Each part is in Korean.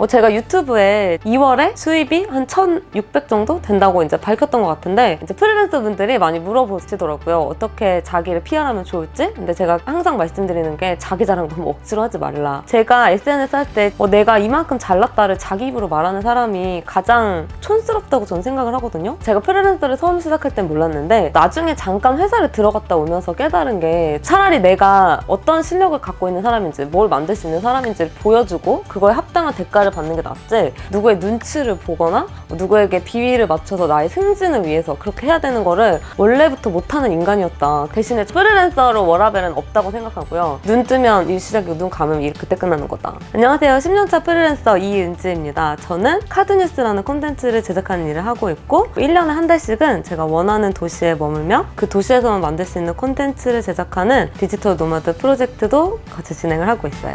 어, 제가 유튜브에 2월에 수입이 한 1,600 정도 된다고 이제 밝혔던 것 같은데 이제 프리랜서 분들이 많이 물어보시더라고요. 어떻게 자기를 PR하면 좋을지. 근데 제가 항상 말씀드리는 게 자기 자랑 너무 억지로 하지 말라. 제가 SNS 할 때 어, 내가 이만큼 잘났다를 자기 입으로 말하는 사람이 가장 촌스럽다고 저는 생각을 하거든요. 제가 프리랜서를 처음 시작할 땐 몰랐는데 나중에 잠깐 회사를 들어갔다 오면서 깨달은 게 차라리 내가 어떤 실력을 갖고 있는 사람인지 뭘 만들 수 있는 사람인지를 보여주고 그거에 합당한 대가를 받는 게 낫지 누구의 눈치를 보거나 누구에게 비위를 맞춰서 나의 승진을 위해서 그렇게 해야 되는 거를 원래부터 못하는 인간이었다. 대신에 프리랜서로 워라벨은 없다고 생각하고요. 눈 뜨면 일 시작이고 눈 감으면 일 그때 끝나는 거다. 안녕하세요. 10년차 프리랜서 이은지입니다. 저는 카드뉴스라는 콘텐츠를 제작하는 일을 하고 있고 1년에 한 달씩은 제가 원하는 도시에 머물며 그 도시에서만 만들 수 있는 콘텐츠를 제작하는 디지털 노마드 프로젝트도 같이 진행을 하고 있어요.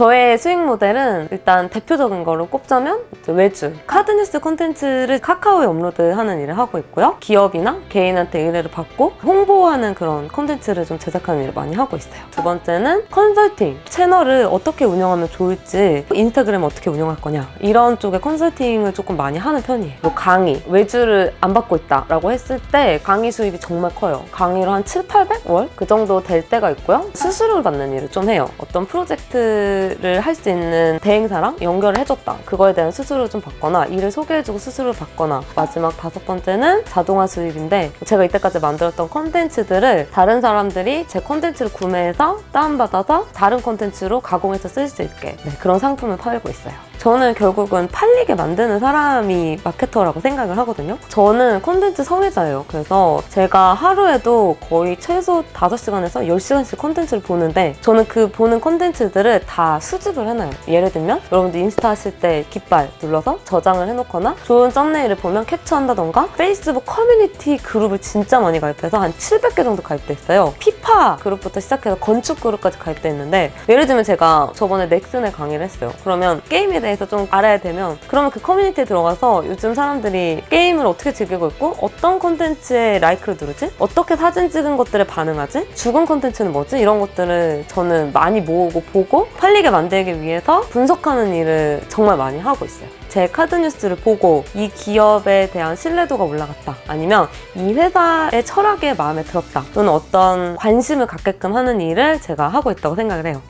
저의 수익 모델은 일단 대표적인 거로 꼽자면 외주, 카드뉴스 콘텐츠를 카카오에 업로드하는 일을 하고 있고요. 기업이나 개인한테 의뢰를 받고 홍보하는 그런 콘텐츠를 좀 제작하는 일을 많이 하고 있어요. 두 번째는 컨설팅, 채널을 어떻게 운영하면 좋을지, 인스타그램 어떻게 운영할 거냐 이런 쪽의 컨설팅을 조금 많이 하는 편이에요. 뭐 강의, 외주를 안 받고 있다라고 했을 때 강의 수입이 정말 커요. 강의로 한 7, 800월 그 정도 될 때가 있고요. 수수료를 받는 일을 좀 해요. 어떤 프로젝트 를할수 있는 대행사랑 연결을 해줬다. 그거에 대한 수수료를 좀 받거나 일을 소개해주고 수수료를 받거나 마지막 다섯 번째는 자동화 수입인데 제가 이때까지 만들었던 컨텐츠들을 다른 사람들이 제 컨텐츠를 구매해서 다운받아서 다른 컨텐츠로 가공해서 쓸 수 있게 네, 그런 상품을 팔고 있어요. 저는 결국은 팔리게 만드는 사람이 마케터라고 생각을 하거든요. 저는 콘텐츠 성애자예요. 그래서 제가 하루에도 거의 최소 5시간에서 10시간씩 콘텐츠를 보는데 저는 그 보는 콘텐츠들을 다 수집을 해놔요. 예를 들면 여러분들 인스타 하실 때 깃발 눌러서 저장을 해놓거나 좋은 썸네일을 보면 캡처한다던가 페이스북 커뮤니티 그룹을 진짜 많이 가입해서 한 700개 정도 가입돼 있어요. 피파 그룹부터 시작해서 건축 그룹까지 가입돼 있는데 예를 들면 제가 저번에 넥슨에 강의를 했어요. 그러면 게임에 대해 서 좀 알아야 되면 그러면 그 커뮤니티에 들어가서 요즘 사람들이 게임을 어떻게 즐기고 있고 어떤 콘텐츠에 라이크를 누르지? 어떻게 사진 찍은 것들에 반응하지? 죽은 콘텐츠는 뭐지? 이런 것들을 저는 많이 모으고 보고 팔리게 만들기 위해서 분석하는 일을 정말 많이 하고 있어요. 제 카드 뉴스를 보고 이 기업에 대한 신뢰도가 올라갔다. 아니면 이 회사의 철학에 마음에 들었다. 또는 어떤 관심을 갖게끔 하는 일을 제가 하고 있다고 생각을 해요.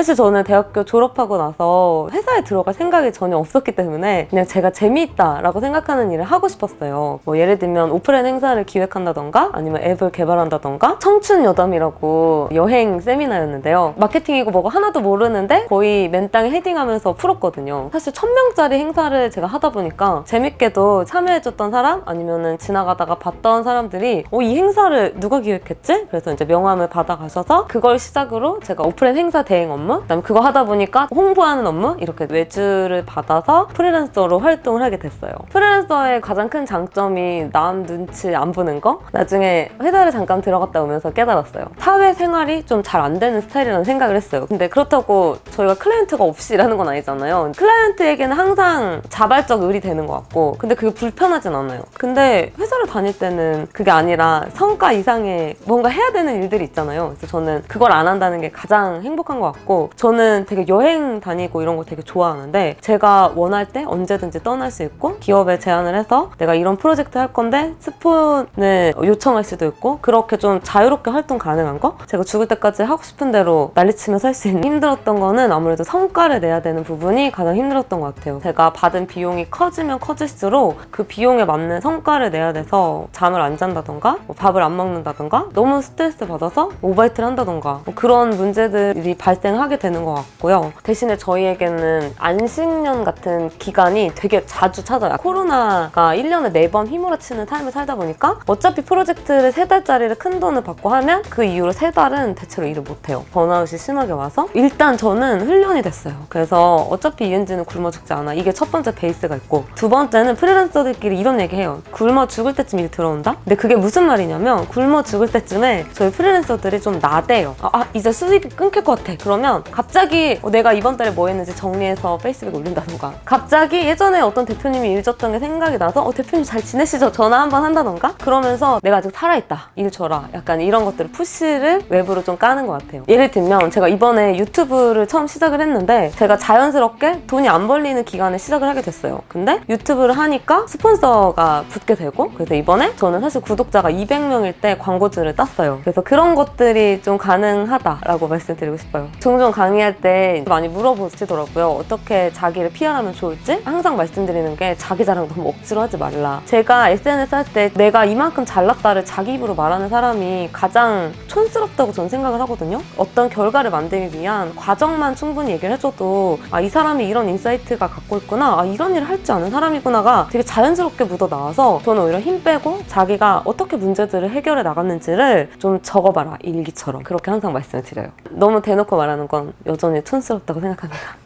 사실 저는 대학교 졸업하고 나서 회사에 들어갈 생각이 전혀 없었기 때문에 그냥 제가 재미있다라고 생각하는 일을 하고 싶었어요. 뭐 예를 들면 오프라인 행사를 기획한다던가 아니면 앱을 개발한다던가 청춘 여담이라고 여행 세미나였는데요. 마케팅이고 뭐고 하나도 모르는데 거의 맨땅에 헤딩하면서 풀었거든요. 사실 천 명짜리 행사를 제가 하다 보니까 재밌게도 참여해줬던 사람 아니면은 지나가다가 봤던 사람들이 어, 이 행사를 누가 기획했지? 그래서 이제 명함을 받아가셔서 그걸 시작으로 제가 오프라인 행사 대행 업무, 그다음에 그거 하다 보니까 홍보하는 업무 이렇게 외주를 받아서 프리랜서로 활동을 하게 됐어요. 프리랜서의 가장 큰 장점이 남 눈치 안 보는 거. 나중에 회사를 잠깐 들어갔다 오면서 깨달았어요. 사회 생활이 좀 잘 안 되는 스타일이라는 생각을 했어요. 근데 그렇다고 저희가 클라이언트가 없이 일하는 건 아니잖아요. 클라이언트에게는 항상 자발적 의리 되는 것 같고, 근데 그게 불편하진 않아요. 근데 회사를 다닐 때는 그게 아니라 성과 이상의 뭔가 해야 되는 일들이 있잖아요. 그래서 저는 그걸 안 한다는 게 가장 행복한 것 같고, 저는 되게 여행 다니고 이런 거 되게 좋아하는데, 제가 원할 때 언제든지 떠날 수 있고, 기업에 제안을 해서 내가 이런 프로젝트 할 건데 스폰을 요청할 수도 있고, 그렇게 좀 자유롭게 활동 가능한 거? 제가 죽을 때까지 하고 싶은 대로 난리치며 살수 있는 힘들었던 거는 아무래도 성과를 내야 되는 부분이 가장 힘들었던 것 같아요. 제가 받은 비용이 커지면 커질수록 그 비용에 맞는 성과를 내야 돼서 잠을 안 잔다던가 뭐 밥을 안 먹는다던가 너무 스트레스 받아서 오바이트를 한다던가 뭐 그런 문제들이 발생하 게 되는 것 같고요. 대신에 저희에게는 안식년 같은 기간이 되게 자주 찾아요. 코로나가 1년에 4번 휘몰아치는 삶을 살다 보니까 어차피 프로젝트를 3달짜리를 큰 돈을 받고 하면 그 이후로 3달은 대체로 일을 못해요. 번아웃이 심하게 와서 일단 저는 훈련이 됐어요. 그래서 어차피 이은지는 굶어 죽지 않아. 이게 첫 번째 베이스가 있고 두 번째는 프리랜서들끼리 이런 얘기 해요. 굶어 죽을 때쯤 일 들어온다? 근데 그게 무슨 말이냐면 굶어 죽을 때쯤에 저희 프리랜서들이 좀 나대요. 아, 아, 이제 수입이 끊길 것 같아. 그러면 보면 갑자기 어, 내가 이번 달에 뭐 했는지 정리해서 페이스북에 올린다던가 갑자기 예전에 어떤 대표님이 일 줬던 게 생각이 나서 어, 대표님 잘 지내시죠? 전화 한번 한다던가? 그러면서 내가 아직 살아있다. 일 줘라. 약간 이런 것들을 푸시를 외부로 좀 까는 것 같아요. 예를 들면 제가 이번에 유튜브를 처음 시작을 했는데 제가 자연스럽게 돈이 안 벌리는 기간에 시작을 하게 됐어요. 근데 유튜브를 하니까 스폰서가 붙게 되고 그래서 이번에 저는 사실 구독자가 200명일 때 광고주를 땄어요. 그래서 그런 것들이 좀 가능하다라고 말씀드리고 싶어요 종종 강의할 때 많이 물어보시더라고요. 어떻게 자기를 PR하면 좋을지? 항상 말씀드리는 게 자기 자랑 너무 억지로 하지 말라. 제가 SNS 할 때 내가 이만큼 잘났다를 자기 입으로 말하는 사람이 가장 촌스럽다고 저는 생각을 하거든요. 어떤 결과를 만들기 위한 과정만 충분히 얘기를 해줘도 아 이 사람이 이런 인사이트가 갖고 있구나. 아 이런 일을 할 줄 아는 사람이구나가 되게 자연스럽게 묻어 나와서 저는 오히려 힘 빼고 자기가 어떻게 문제들을 해결해 나갔는지를 좀 적어봐라. 일기처럼. 그렇게 항상 말씀을 드려요. 너무 대놓고 말하는 건 여전히 촌스럽다고 생각합니다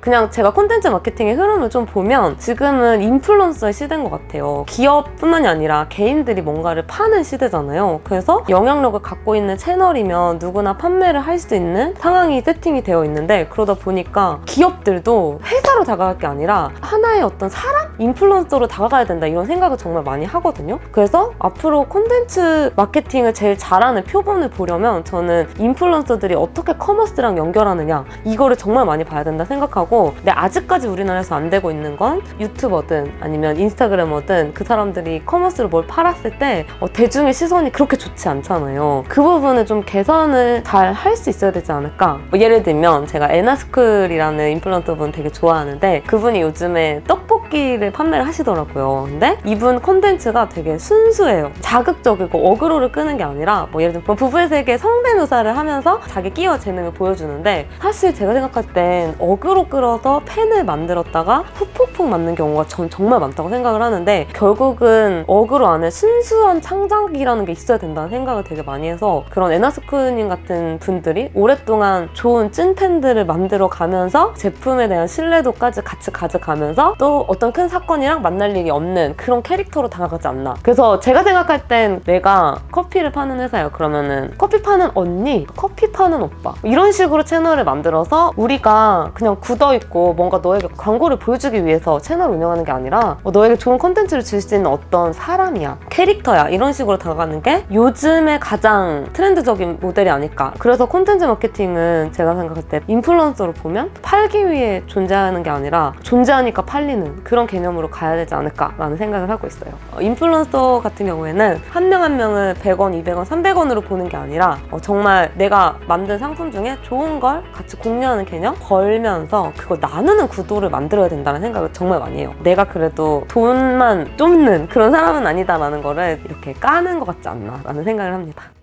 그냥 제가 콘텐츠 마케팅의 흐름을 좀 보면 지금은 인플루언서의 시대인 것 같아요. 기업뿐만이 아니라 개인들이 뭔가를 파는 시대잖아요. 그래서 영향력을 갖고 있는 채널이면 누구나 판매를 할 수 있는 상황이 세팅이 되어 있는데 그러다 보니까 기업들도 회사로 다가갈 게 아니라 하나의 어떤 사람? 인플루언서로 다가가야 된다 이런 생각을 정말 많이 하거든요. 그래서 앞으로 콘텐츠 마케팅을 제일 잘하는 표본을 보려면 저는 인플루언서들이 어떻게 커머스랑 연결하느냐 이거를 정말 많이 봐야 된다 생각하고 근데 아직까지 우리나라에서 안 되고 있는 건 유튜버든 아니면 인스타그래머든 그 사람들이 커머스로 뭘 팔았을 때 어, 대중의 시선이 그렇게 좋지 않잖아요. 그 부분을 좀 개선을 잘 할 수 있어야 되지 않을까? 뭐 예를 들면 제가 에나스쿨이라는 인플루언서 분 되게 좋아하는데 그분이 요즘에 떡볶이를 판매를 하시더라고요. 근데 이분 콘텐츠가 되게 순수해요. 자극적이고 어그로를 끄는 게 아니라 뭐 예를 들면 부부의 세계 성대묘사를 하면서 자기 끼와 재능을 보여주는데 사실 제가 생각할 땐 어그로 끌어서 팬을 만들었다가 푹푹푹 맞는 경우가 전 정말 많다고 생각을 하는데 결국은 어그로 안에 순수한 창작이라는 게 있어야 된다는 생각을 되게 많이 해서 그런 에나스쿠님 같은 분들이 오랫동안 좋은 찐팬들을 만들어 가면서 제품에 대한 신뢰도까지 같이 가져가면서 또 어떤 큰 사건이랑 만날 일이 없는 그런 캐릭터로 다가가지 않나. 그래서 제가 생각할 땐 내가 커피를 파는 회사예요. 그러면은 커피 파는 언니 커피 파는 오빠. 이런 식으로 채널을 만들어서 우리가 그냥 굳어있고 뭔가 너에게 광고를 보여주기 위해서 채널을 운영하는 게 아니라 어, 너에게 좋은 컨텐츠를 줄 수 있는 어떤 사람이야. 캐릭터야. 이런 식으로 다가가는 게 요즘에 가장 트렌드적인 모델이 아닐까. 그래서 콘텐츠 마케팅은 제가 생각할 때 인플루언서로 보면 팔기 위해 존재하는 게 아니라 존재하니까 팔리는 그런 개념 으로 가야 되지 않을까라는 생각을 하고 있어요. 어, 인플루언서 같은 경우에는 한 명 한 명을 100원, 200원, 300원으로 보는 게 아니라 어, 정말 내가 만든 상품 중에 좋은 걸 같이 공유하는 개념 벌면서 그걸 나누는 구도를 만들어야 된다는 생각을 정말 많이 해요. 내가 그래도 돈만 쫓는 그런 사람은 아니다라는 거를 이렇게 까는 것 같지 않나라는 생각을 합니다. 뭐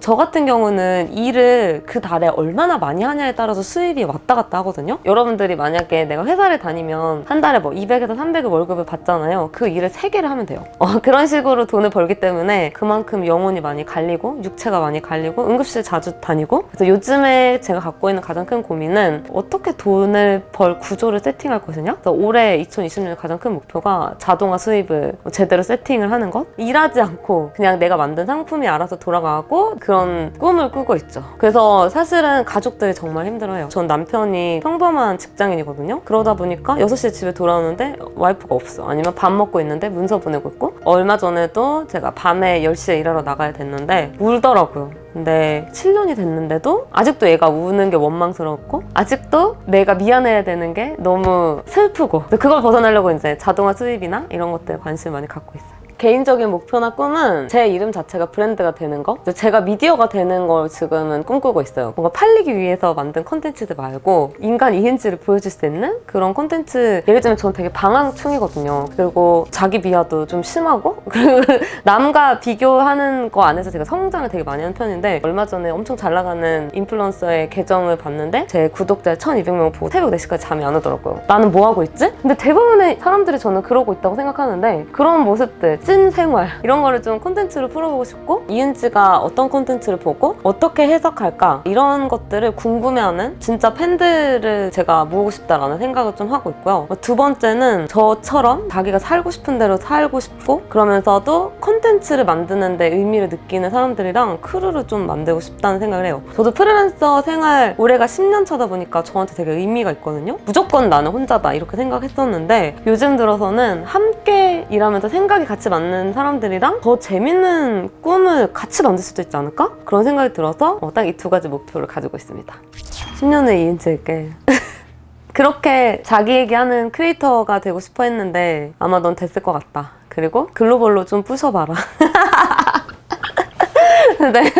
저 같은 경우는 일을 그 달에 얼마나 많이 하냐에 따라서 수입이 왔다 갔다 하거든요. 여러분들이 만약에 내가 회사를 다니면 한 달에 뭐 200에서 300의 월급을 받잖아요. 그 일을 3개를 하면 돼요. 어, 그런 식으로 돈을 벌기 때문에 그만큼 영혼이 많이 갈리고 육체가 많이 갈리고 응급실 자주 다니고 그래서 요즘에 제가 갖고 있는 가장 큰 고민은 어떻게 돈을 벌 구조를 세팅할 것이냐. 올해 2020년에 가장 큰 목표가 자동화 수입을 제대로 세팅을 하는 것. 일하지 않고 그냥 내가 만든 상품이 알아서 돌아가고 그런 꿈을 꾸고 있죠. 그래서 사실은 가족들이 정말 힘들어요. 전 남편이 평범한 직장인이거든요. 그러다 보니까 6시에 집에 돌아오는데 와이프가 없어. 아니면 밥 먹고 있는데 문서 보내고 있고 얼마 전에도 제가 밤에 10시에 일하러 나가야 됐는데 울더라고요. 근데 7년이 됐는데도 아직도 얘가 우는 게 원망스럽고 아직도 내가 미안해야 되는 게 너무 슬프고 그걸 벗어나려고 이제 자동화 수입이나 이런 것들에 관심을 많이 갖고 있어요. 개인적인 목표나 꿈은 제 이름 자체가 브랜드가 되는 거? 제가 미디어가 되는 걸 지금은 꿈꾸고 있어요. 뭔가 팔리기 위해서 만든 콘텐츠들 말고 인간 이행지를 보여줄 수 있는 그런 콘텐츠. 예를 들면 저는 되게 방황충이거든요. 그리고 자기 비하도 좀 심하고? 그리고 남과 비교하는 거 안에서 제가 성장을 되게 많이 하는 편인데 얼마 전에 엄청 잘 나가는 인플루언서의 계정을 봤는데 제 구독자 1200명 보고 새벽 4시까지 잠이 안 오더라고요. 나는 뭐 하고 있지? 근데 대부분의 사람들이 저는 그러고 있다고 생각하는데 그런 모습들 찐 생활 이런 거를 좀 콘텐츠로 풀어보고 싶고 이은지가 어떤 콘텐츠를 보고 어떻게 해석할까 이런 것들을 궁금해하는 진짜 팬들을 제가 모으고 싶다라는 생각을 좀 하고 있고요. 두 번째는 저처럼 자기가 살고 싶은 대로 살고 싶고 그러면서도 콘텐츠를 만드는데 의미를 느끼는 사람들이랑 크루를 좀 만들고 싶다는 생각을 해요. 저도 프리랜서 생활 올해가 10년 차다 보니까 저한테 되게 의미가 있거든요. 무조건 나는 혼자다 이렇게 생각했었는데 요즘 들어서는 함께 일하면서 생각이 같이 맞는 사람들이랑 더 재밌는 꿈을 같이 만들 수도 있지 않을까? 그런 생각이 들어서 딱이 두 가지 목표를 가지고 있습니다. 10년 후에 이은지에게 그렇게 자기 얘기하는 크리에이터가 되고 싶어 했는데 아마 넌 됐을 것 같다. 그리고 글로벌로 좀 부셔봐라. 네.